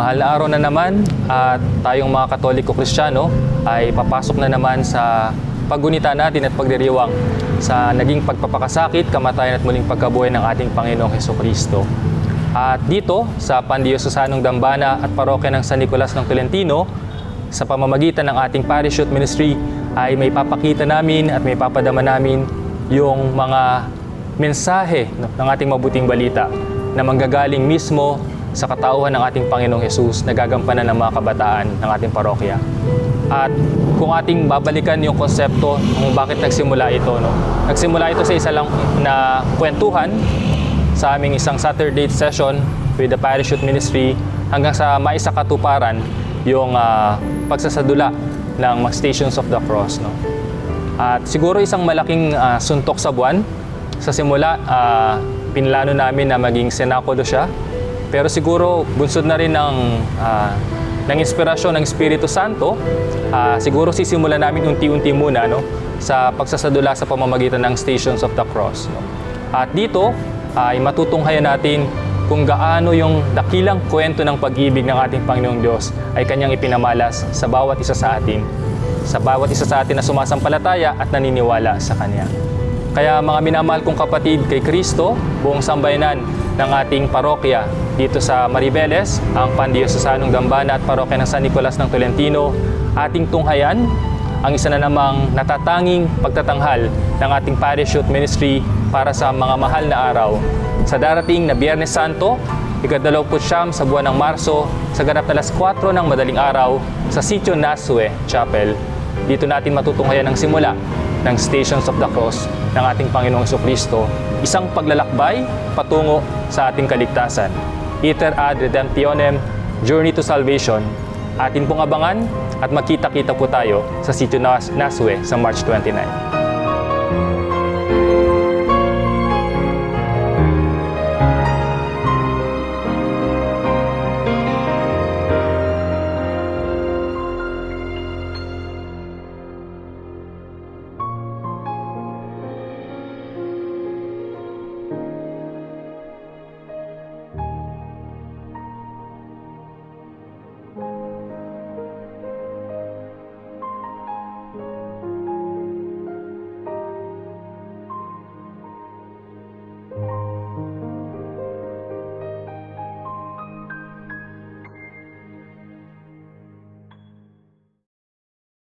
Mahal na araw na naman at tayong mga Katoliko Kristiyano ay papasok na naman sa paggunita natin at pagdiriwang sa naging pagpapakasakit, kamatayan at muling pagkabuhay ng ating Panginoong Heso Kristo. At dito sa Pandiosusanong Dambana at Parokya ng San Nicolas ng Tolentino, sa pamamagitan ng ating Parish Youth Ministry ay may papakita namin at may papadama namin yung mga mensahe ng ating mabuting balita na manggagaling mismo sa katauhan ng ating Panginoong Hesus na gagampanan ng mga kabataan ng ating parokya. At kung ating babalikan yung konsepto kung bakit nagsimula ito, no? nagsimula ito sa isa lang na kwentuhan sa aming isang Saturday session with the Parish Youth Ministry hanggang sa maisa katuparan yung ah, pagsasadula ng Stations of the Cross. No? At siguro isang malaking ah, suntok sa buwan. Sa simula, ah, pinlano namin na maging senakulo siya. Pero siguro bunsod na rin ng, ah, ng inspirasyon ng Espiritu Santo. Ah, siguro sisimulan namin unti-unti muna no, sa pagsasadula sa pamamagitan ng Stations of the Cross. No? At dito ay matutunghayan natin kung gaano yung dakilang kwento ng pag-ibig ng ating Panginoong Diyos ay kanyang ipinamalas sa bawat isa sa atin, sa bawat isa sa atin na sumasampalataya at naniniwala sa Kanya. Kaya mga minamahal kong kapatid kay Kristo, buong sambayanan ng ating parokya dito sa Maribeles, ang Pandiosasanong Dambana at Parokya ng San Nicolas ng Tolentino, ating tunghayan ang isa na namang natatanging pagtatanghal ng ating Parish Youth Ministry para sa mga mahal na araw. Sa darating na Biyernes Santo, ikadalawput siyam sa buwan ng Marso, sa ganap na alas 4 ng madaling araw, sa Sitio Nasue Chapel. Dito natin matutunghayan ang simula ng Stations of the Cross ng ating Panginoong Kristo, isang paglalakbay patungo sa ating kaligtasan. Iter ad redemptionem, Journey to Salvation, atin pong abangan at magkita-kita po tayo sa Sitio Nas- Nasue sa March 29.